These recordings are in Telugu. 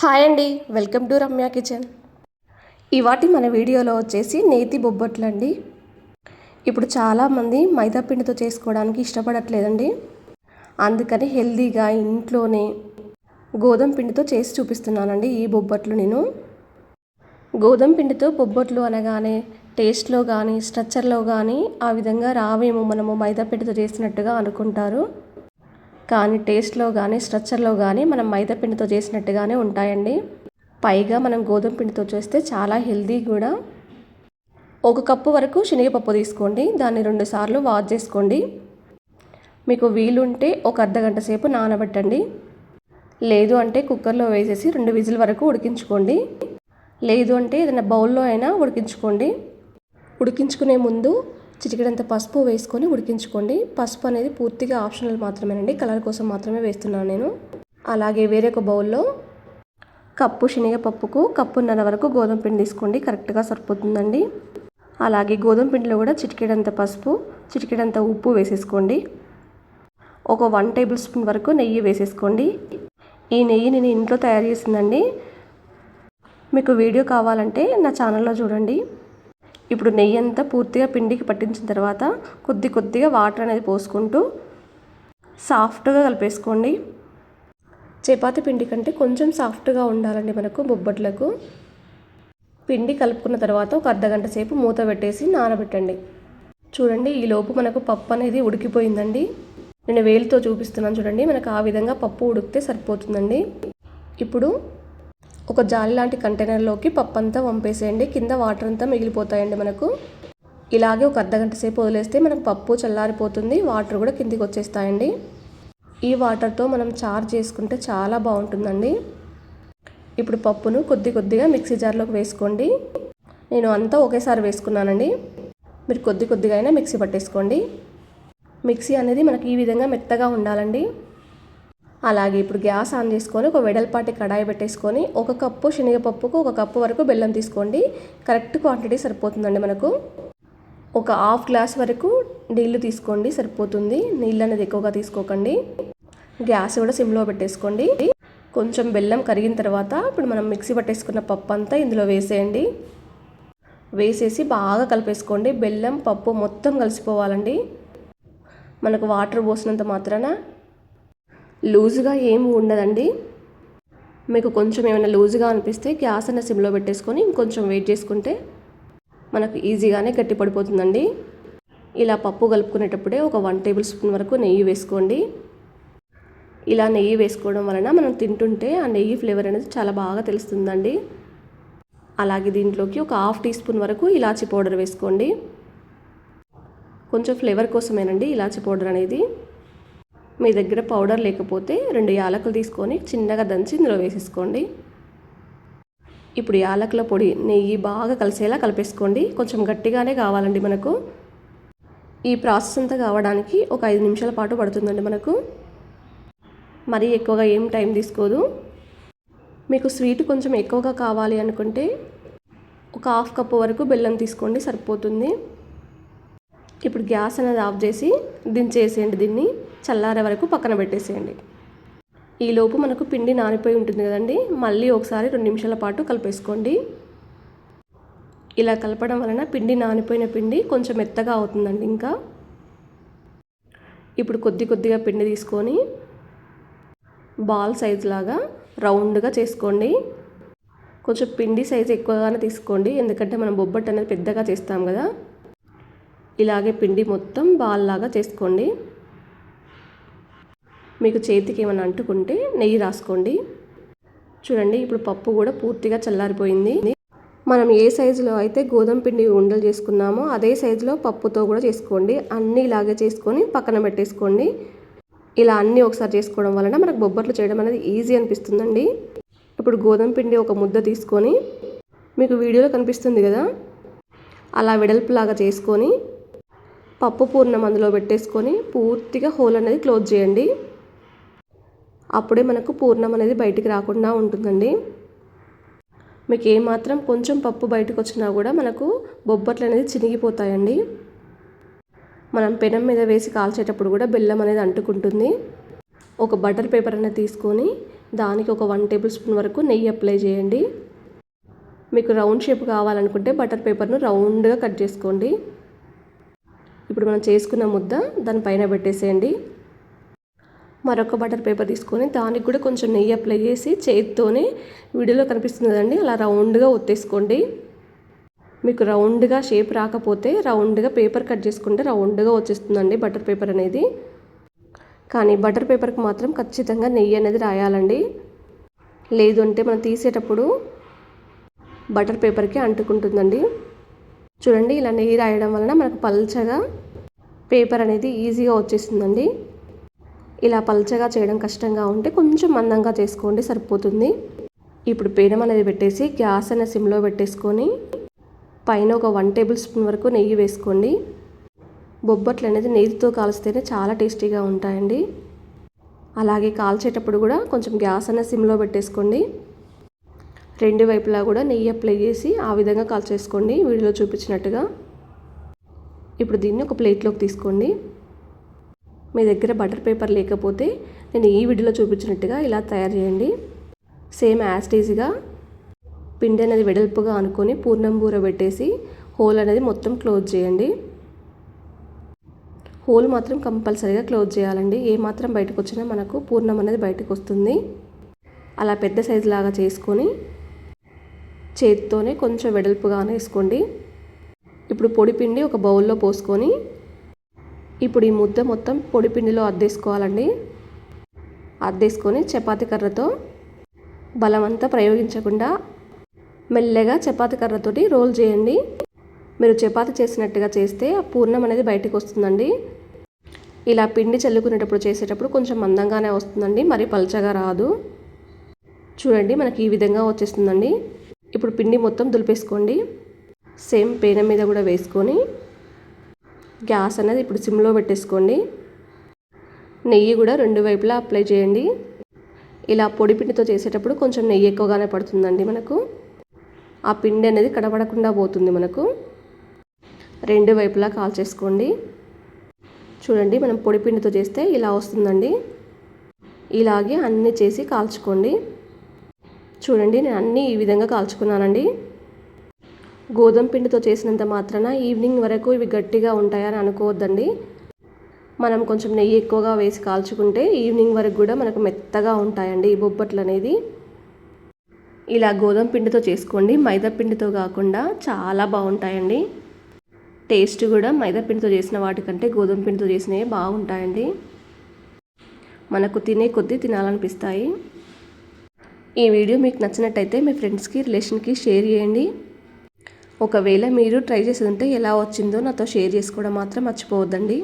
హాయ్ అండి వెల్కమ్ టు రమ్య కిచెన్. ఇవాటి మన వీడియోలో వచ్చేసి నేతి బొబ్బట్లు అండి ఇప్పుడు చాలామంది మైదా పిండితో చేసుకోవడానికి ఇష్టపడట్లేదండి. అందుకని హెల్దీగా ఇంట్లోనే గోధుమ పిండితో చేసి చూపిస్తున్నానండి ఈ బొబ్బట్లు నేను. గోధుమ పిండితో బొబ్బట్లు అనగానే టేస్ట్లో కానీ స్ట్రక్చర్లో కానీ ఆ విధంగా రావేమో మనము మైదా పిండితో చేసినట్టుగా అనుకుంటారు. కానీ టేస్ట్లో కానీ స్ట్రక్చర్లో కానీ మనం మైదా పిండితో చేసినట్టుగానే ఉంటాయండి. పైగా మనం గోధుమ పిండితో చేస్తే చాలా హెల్దీ కూడా. ఒక కప్పు వరకు శనగపప్పు తీసుకోండి. దాన్ని రెండు సార్లు వాష్ చేసుకోండి. మీకు వీలుంటే ఒక అర్ధగంట సేపు నానబెట్టండి. లేదు అంటే కుక్కర్లో వేసేసి రెండు విజిల్ వరకు ఉడికించుకోండి. లేదు అంటే ఏదైనా బౌల్లో అయినా ఉడికించుకోండి. ఉడికించుకునే ముందు చిటికెడంత పసుపు వేసుకొని ఉడికించుకోండి. పసుపు అనేది పూర్తిగా ఆప్షనల్ మాత్రమేనండి. కలర్ కోసం మాత్రమే వేస్తున్నాను నేను. అలాగే వేరే ఒక బౌల్లో కప్పు శనగపప్పుకు కప్పున్నర వరకు గోధుమ పిండి తీసుకోండి. కరెక్ట్గా సరిపోతుందండి. అలాగే గోధుమ పిండిలో కూడా చిటికెడంత పసుపు చిటికెడంత ఉప్పు వేసేసుకోండి. ఒక వన్ టేబుల్ స్పూన్ వరకు నెయ్యి వేసేసుకోండి. ఈ నెయ్యి నేను ఇంట్లో తయారు చేసిందండి. మీకు వీడియో కావాలంటే నా ఛానల్లో చూడండి. ఇప్పుడు నెయ్యి అంతా పూర్తిగా పిండికి పట్టించిన తర్వాత కొద్ది కొద్దిగా వాటర్ అనేది పోసుకుంటూ సాఫ్ట్గా కలిపేసుకోండి. చపాతి పిండి కంటే కొంచెం సాఫ్ట్గా ఉండాలండి మనకు బొబ్బట్లకు. పిండి కలుపుకున్న తర్వాత ఒక అర్ధగంట సేపు మూత పెట్టేసి నానబెట్టండి. చూడండి ఈ లోపు మనకు పప్పు అనేది ఉడికిపోయిందండి. నేను వేలుతో చూపిస్తున్నాను చూడండి మనకు ఆ విధంగా పప్పు ఉడికితే సరిపోతుందండి. ఇప్పుడు ఒక జాలి లాంటి కంటైనర్లోకి పప్పు అంతా వంపేసేయండి. కింద వాటర్ అంతా మిగిలిపోతాయండి మనకు. ఇలాగే ఒక అర్ధగంట సేపు వదిలేస్తే మనకు పప్పు చల్లారిపోతుంది. వాటర్ కూడా కిందికి వచ్చేస్తాయండి. ఈ వాటర్తో మనం చార్ చేసుకుంటే చాలా బాగుంటుందండి. ఇప్పుడు పప్పును కొద్ది కొద్దిగా మిక్సీ జార్లోకి వేసుకోండి. నేను అంతా ఒకేసారి వేసుకున్నానండి. మీరు కొద్ది కొద్దిగా అయినా మిక్సీ పట్టేసుకోండి. మిక్సీ అనేది మనకి ఈ విధంగా మెత్తగా ఉండాలండి. అలాగే ఇప్పుడు గ్యాస్ ఆన్ చేసుకొని ఒక వెడల్పాటి కడాయి పెట్టేసుకొని ఒక కప్పు శనగపప్పుకు ఒక కప్పు వరకు బెల్లం తీసుకోండి. కరెక్ట్ క్వాంటిటీ సరిపోతుందండి మనకు. ఒక హాఫ్ గ్లాస్ వరకు నీళ్ళు తీసుకోండి సరిపోతుంది. నీళ్ళు అనేది ఎక్కువగా తీసుకోకండి. గ్యాస్ కూడా సిమ్లో పెట్టేసుకోండి. కొంచెం బెల్లం కరిగిన తర్వాత ఇప్పుడు మనం మిక్సీ పట్టేసుకున్న పప్పు అంతా ఇందులో వేసేయండి. వేసేసి బాగా కలిపేసుకోండి. బెల్లం పప్పు మొత్తం కలిసిపోవాలండి. మనకు వాటర్ పోసినంత మాత్రాన లూజుగా ఏం ఉండదండి. మీకు కొంచెం ఏమైనా లూజుగా అనిపిస్తే గ్యాస్ అన్న సిమ్లో పెట్టేసుకొని ఇంకొంచెం వెయిట్ చేసుకుంటే మనకు ఈజీగానే గట్టి పడిపోతుందండి. ఇలా పప్పు కలుపుకునేటప్పుడే ఒక వన్ టేబుల్ స్పూన్ వరకు నెయ్యి వేసుకోండి. ఇలా నెయ్యి వేసుకోవడం వలన మనం తింటుంటే ఆ నెయ్యి ఫ్లేవర్ అనేది చాలా బాగా తెలుస్తుందండి. అలాగే దీంట్లోకి ఒక హాఫ్ టీ స్పూన్ వరకు ఇలాచి పౌడర్ వేసుకోండి. కొంచెం ఫ్లేవర్ కోసమేనండి ఇలాచీ పౌడర్ అనేది. మీ దగ్గర పౌడర్ లేకపోతే రెండు యాలకులు తీసుకొని చిన్నగా దంచి ఇందులో వేసేసుకోండి. ఇప్పుడు యాలకుల పొడి నెయ్యి బాగా కలిసేలా కలిపేసుకోండి. కొంచెం గట్టిగానే కావాలండి మనకు. ఈ ప్రాసెస్ అంతా కావడానికి ఒక ఐదు నిమిషాల పాటు పడుతుందండి మనకు. మరీ ఎక్కువగా ఏం టైం తీసుకోదు. మీకు స్వీట్ కొంచెం ఎక్కువగా కావాలి అనుకుంటే ఒక హాఫ్ కప్పు వరకు బెల్లం తీసుకోండి సరిపోతుంది. ఇప్పుడు గ్యాస్ అనేది ఆఫ్ చేసి దించేసేయండి దీన్ని. చల్లారే వరకు పక్కన పెట్టేసేయండి. ఈలోపు మనకు పిండి నానిపోయి ఉంటుంది కదండి. మళ్ళీ ఒకసారి రెండు నిమిషాల పాటు కలిపేసుకోండి. ఇలా కలపడం వలన పిండి నానిపోయిన పిండి కొంచెం మెత్తగా అవుతుందండి ఇంకా. ఇప్పుడు కొద్ది కొద్దిగా పిండి తీసుకొని బాల్ సైజ్ లాగా రౌండ్గా చేసుకోండి. కొంచెం పిండి సైజ్ ఎక్కువగానే తీసుకోండి. ఎందుకంటే మనం బొబ్బట్టు అనేది పెద్దగా చేస్తాం కదా. ఇలాగే పిండి మొత్తం బాల్ లాగా చేసుకోండి. మీకు చేతికి ఏమైనా అంటుకుంటే నెయ్యి రాసుకోండి. చూడండి ఇప్పుడు పప్పు కూడా పూర్తిగా చల్లారిపోయింది. మనం ఏ సైజులో అయితే గోధుమ పిండి ఉండలు చేసుకున్నామో అదే సైజులో పప్పుతో కూడా చేసుకోండి. అన్నీ ఇలాగే చేసుకొని పక్కన పెట్టేసుకోండి. ఇలా అన్నీ ఒకసారి చేసుకోవడం వలన మనకు బొబ్బట్లు చేయడం అనేది ఈజీ అనిపిస్తుందండి. ఇప్పుడు గోధుమ పిండి ఒక ముద్ద తీసుకొని మీకు వీడియోలో కనిపిస్తుంది కదా? అలా వెడల్పులాగా చేసుకొని పప్పు పూర్ణం అందులో పెట్టేసుకొని పూర్తిగా హోల్ అనేది క్లోజ్ చేయండి. అప్పుడే మనకు పూర్ణం అనేది బయటికి రాకుండా ఉంటుందండి. మీకు ఏమాత్రం కొంచెం పప్పు బయటకు వచ్చినా కూడా మనకు బొబ్బట్లు అనేది చినిగిపోతాయండి. మనం పెనం మీద వేసి కాల్చేటప్పుడు కూడా బెల్లం అనేది అంటుకుంటుంది. ఒక బటర్ పేపర్ అనేది తీసుకొని దానికి ఒక వన్ టేబుల్ స్పూన్ వరకు నెయ్యి అప్లై చేయండి. మీకు రౌండ్ షేప్ కావాలనుకుంటే బటర్ పేపర్ను రౌండ్గా కట్ చేసుకోండి. ఇప్పుడు మనం చేసుకున్న ముద్ద దానిపైన పెట్టేసేయండి. మరొక బటర్ పేపర్ తీసుకొని దానికి కూడా కొంచెం నెయ్యి అప్లై చేసి చేతితోనే వీడియోలో కనిపిస్తుందండి. అలా రౌండ్గా ఒత్తేసుకోండి. మీకు రౌండ్గా షేప్ రాకపోతే రౌండ్గా పేపర్ కట్ చేసుకుంటే రౌండ్గా వచ్చేస్తుందండి బటర్ పేపర్ అనేది. కానీ బటర్ పేపర్కి మాత్రం ఖచ్చితంగా నెయ్యి అనేది రాయాలండి. లేదు అంటే మనం తీసేటప్పుడు బటర్ పేపర్కి అంటుకుంటుందండి. చూడండి ఇలా నెయ్యి రాయడం వలన మనకు పల్చగా పేపర్ అనేది ఈజీగా వచ్చేసిందండి ఇలా పల్చగా చేయడం కష్టంగా ఉంటే కొంచెం మందంగా చేసుకోండి సరిపోతుంది. ఇప్పుడు పేనం అనేది పెట్టేసి గ్యాస్ అనే సిమ్లో పెట్టేసుకొని పైన ఒక వన్ టేబుల్ స్పూన్ వరకు నెయ్యి వేసుకోండి. బొబ్బట్లు అనేది నెయ్యితో కాల్స్తేనే చాలా టేస్టీగా ఉంటాయండి. అలాగే కాల్చేటప్పుడు కూడా కొంచెం గ్యాస్ అనే సిమ్లో పెట్టేసుకోండి. రెండు వైపులా కూడా నెయ్యి అప్లై చేసి ఆ విధంగా కాల్చేసుకోండి వీడియోలో చూపించినట్టుగా. ఇప్పుడు దీన్ని ఒక ప్లేట్లోకి తీసుకోండి. మీ దగ్గర బటర్ పేపర్ లేకపోతే నేను ఈ వీడియోలో చూపించినట్టుగా ఇలా తయారు చేయండి. సేమ్ యాస్టీజ్గా పిండి అనేది వెడల్పుగా అనుకొని పూర్ణం బూర పెట్టేసి హోల్ అనేది మొత్తం క్లోజ్ చేయండి. హోల్ మాత్రం కంపల్సరీగా క్లోజ్ చేయాలండి. ఏ మాత్రం బయటకు వచ్చినా మనకు పూర్ణం అనేది బయటకు వస్తుంది. అలా పెద్ద సైజు లాగా చేసుకొని చేతితోనే కొంచెం వెడల్పుగా వేసుకోండి. ఇప్పుడు పొడి పిండి ఒక బౌల్లో పోసుకొని ఇప్పుడు ఈ ముద్ద మొత్తం పొడి పిండిలో అద్దేసుకోవాలండి. అద్దేసుకొని చపాతీ కర్రతో బలమంతా ప్రయోగించకుండా మెల్లగా చపాతీ కర్రతోటి రోల్ చేయండి. మీరు చపాతి చేసినట్టుగా చేస్తే ఆ పూర్ణం అనేది బయటకు వస్తుందండి. ఇలా పిండి చల్లుకునేటప్పుడు చేసేటప్పుడు కొంచెం మందంగానే వస్తుందండి మరి పలచగా రాదు. చూడండి మనకి ఈ విధంగా వచ్చేస్తుందండి. ఇప్పుడు పిండి మొత్తం దులిపేసుకోండి. సేమ్ పేన మీద కూడా వేసుకొని గ్యాస్ అనేది ఇప్పుడు సిమ్లో పెట్టేసుకోండి. నెయ్యి కూడా రెండు వైపులా అప్లై చేయండి. ఇలా పొడి పిండితో చేసేటప్పుడు కొంచెం నెయ్యి ఎక్కువగానే పడుతుందండి మనకు. ఆ పిండి అనేది కడపడకుండా పోతుంది మనకు. రెండు వైపులా కాల్చేసుకోండి. చూడండి మనం పొడి పిండితో చేస్తే ఇలా వస్తుందండి. ఇలాగే అన్నీ చేసి కాల్చుకోండి. చూడండి నేను అన్నీ ఈ విధంగా కాల్చుకున్నానండి. గోధుమ పిండితో చేసినంత మాత్రాన ఈవినింగ్ వరకు ఇవి గట్టిగా ఉంటాయని అనుకోవద్దండి. మనం కొంచెం నెయ్యి ఎక్కువగా వేసి కాల్చుకుంటే ఈవినింగ్ వరకు కూడా మనకు మెత్తగా ఉంటాయండి ఈ బొబ్బట్లు అనేది ఇలా గోధుమ పిండితో చేసుకోండి. మైదా పిండితో కాకుండా చాలా బాగుంటాయండి. టేస్ట్ కూడా మైదా పిండితో చేసిన వాటికంటే గోధుమ పిండితో చేసినవి బాగుంటాయండి. మనకు తినే కొద్దీ తినాలనిపిస్తాయి. ఈ వీడియో మీకు నచ్చినట్టయితే మీ ఫ్రెండ్స్కి రిలేషన్కి షేర్ చేయండి. ఒకవేళ మీరు ట్రై చేసి ఉంటే ఎలా వచ్చిందో నాతో షేర్ చేసుకోవడం మాత్రం మర్చిపోవద్దండి.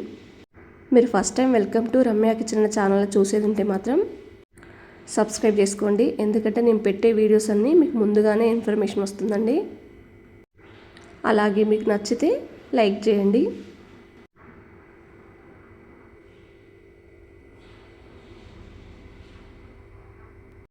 మీరు first time welcome to Ramya kitchen channel చూసేది ఉంటే మాత్రం సబ్స్క్రైబ్ చేసుకోండి. ఎందుకంటే నేను పెట్టే వీడియోస్ అన్నీ మీకు ముందుగానే ఇన్ఫర్మేషన్ వస్తుందండి. అలాగే మీకు నచ్చితే లైక్ చేయండి.